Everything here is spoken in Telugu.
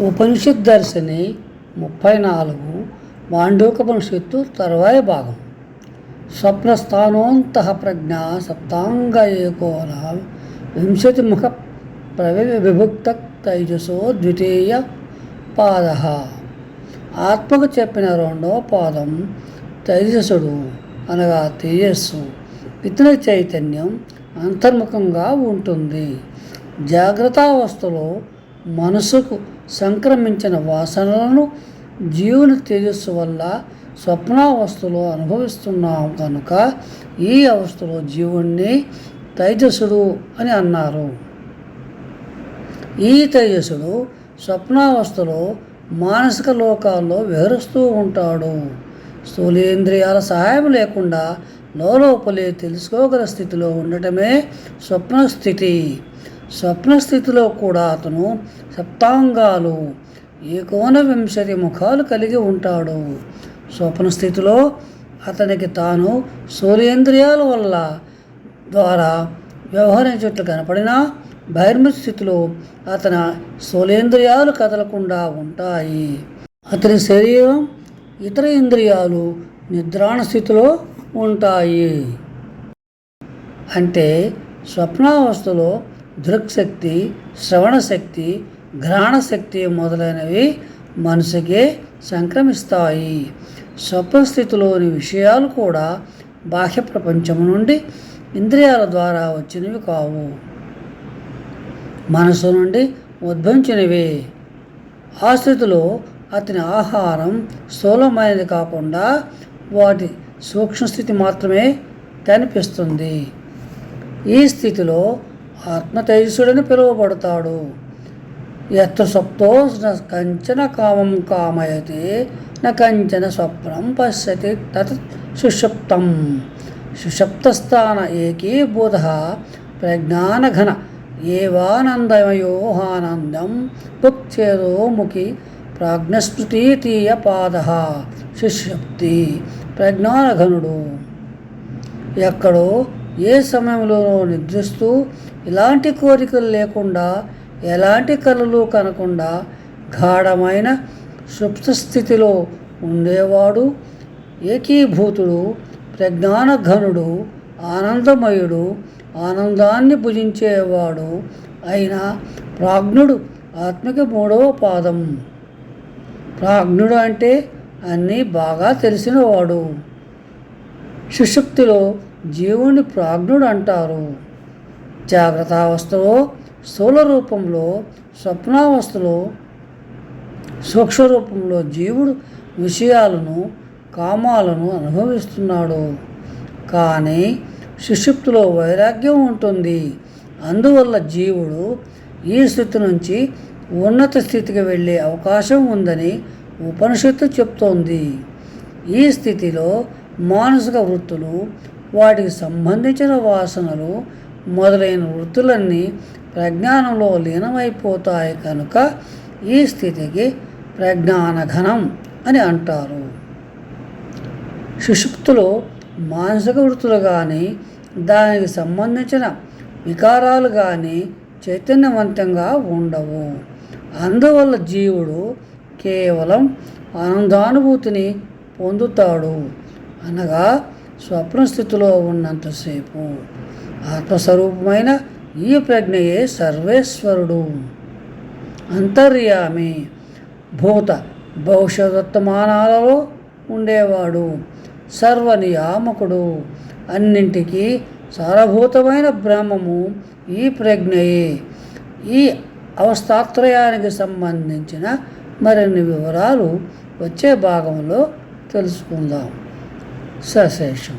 ఉపనిషత్ దర్శిని ముప్పై నాలుగు మాండూకపనిషత్తు తర్వాయి భాగం. స్వప్నస్థానోంతః ప్రజ్ఞ సప్తాంగ ఏకోన వింశతిముఖ ప్రవి విభుక్త తైజసో ద్వితీయ పాద. ఆత్మకు చెప్పిన రెండవ పాదం తైజసుడు అనగా తేజస్సు. ఇతర చైతన్యం అంతర్ముఖంగా ఉంటుంది. జాగ్రత్తావస్థలో మనసుకు సంక్రమించిన వాసనలను జీవుని తేజస్సు వల్ల స్వప్నావస్థలో అనుభవిస్తున్నాం కనుక ఈ అవస్థలో జీవుణ్ణి తైజసుడు అని అన్నారు. ఈ తేజస్సుడు స్వప్నావస్థలో మానసిక లోకాల్లో విహరిస్తూ ఉంటాడు. స్థూలేంద్రియాల సహాయం లేకుండా లోపలే తెలుసుకోగల స్థితిలో ఉండటమే స్వప్న స్థితి స్వప్న స్థితిలో కూడా అతను సప్తాంగాలు ఏకోన వింశతి ముఖాలు కలిగి ఉంటాడు. స్వప్న స్థితిలో అతనికి తాను సూర్యేంద్రియాల వల్ల ద్వారా వ్యవహరించేట్లు కనపడినా బహిర్మ స్థితిలో అతని స్థూలేంద్రియాలు కదలకుండా ఉంటాయి. అతని శరీరం ఇతర ఇంద్రియాలు నిద్రాణ స్థితిలో ఉంటాయి. అంటే స్వప్నావస్థలో దృక్శక్తి శ్రవణశక్తి ఘ్రాణశక్తి మొదలైనవి మనసుకే సంక్రమిస్తాయి. స్వప్నస్థితిలోని విషయాలు కూడా బాహ్య ప్రపంచం నుండి ఇంద్రియాల ద్వారా వచ్చినవి కావు. మనసు నుండి ఉద్భవించినవే. ఆ స్థితిలో అతని ఆహారం స్థూలమైనది కాకుండా వాటి సూక్ష్మస్థితి మాత్రమే కనిపిస్తుంది. ఈ స్థితిలో ఆత్మతేజసుడని పిలువబడతాడు. ఎత్త సప్తో న కంచన కామం కామయతే న కంచన స్వప్నం పశ్యతి తత్ సుషుప్తం. సుషుప్తస్థాన ఏకీభూత ప్రజ్ఞానఘన ఏవానందమయోహానందం పుక్చేదో ముఖి ప్రాజ్ఞస్మృతీతీయ పాద. సుషుప్తి ప్రజ్ఞానఘనుడు. ఎక్కడో ఏ సమయంలోనూ నిద్రిస్తూ ఇలాంటి కోరికలు లేకుండా ఎలాంటి కళలు కనకుండా గాఢమైన సుప్త స్థితిలో ఉండేవాడు. ఏకీభూతుడు ప్రజ్ఞానఘనుడు ఆనందమయుడు ఆనందాన్ని భుజించేవాడు అయిన ప్రాజ్ఞుడు ఆత్మకి మూడవ పాదం. ప్రాజ్ఞుడు అంటే అన్నీ బాగా తెలిసినవాడు. సుషుప్తిలో జీవుని ప్రాజ్ఞుడు అంటారు. జాగ్రత్తావస్థలో స్థూల రూపంలో స్వప్నావస్థలో సూక్ష్మ రూపంలో జీవుడు విషయాలను కామాలను అనుభవిస్తున్నాడు. కానీ సుషుప్తిలో వైరాగ్యం ఉంటుంది. అందువల్ల జీవుడు ఈ స్థితి నుంచి ఉన్నత స్థితికి వెళ్ళే అవకాశం ఉందని ఉపనిషత్తు చెప్తోంది. ఈ స్థితిలో మానసిక వృత్తులు వాటికి సంబంధించిన వాసనలు మొదలైన వృత్తులన్నీ ప్రజ్ఞానంలో లీనమైపోతాయి కనుక ఈ స్థితికి ప్రజ్ఞానఘనం అని అంటారు. సుషుప్తులు మానసిక వృత్తులు కానీ దానికి సంబంధించిన వికారాలు కానీ చైతన్యవంతంగా ఉండవు. అందువల్ల జీవుడు కేవలం ఆనందానుభూతిని పొందుతాడు. అనగా స్వప్న స్థితిలో ఉన్నంతసేపు ఆత్మస్వరూపమైన ఈ ప్రజ్ఞయే సర్వేశ్వరుడు. అంతర్యామి భూత భవిష్యత్తమానాలలో ఉండేవాడు సర్వనియామకుడు. అన్నింటికీ సారభూతమైన బ్రహ్మము ఈ ప్రజ్ఞయే. ఈ అవస్థాత్రయానికి సంబంధించిన మరిన్ని వివరాలు వచ్చే భాగంలో తెలుసుకుందాం. 算算手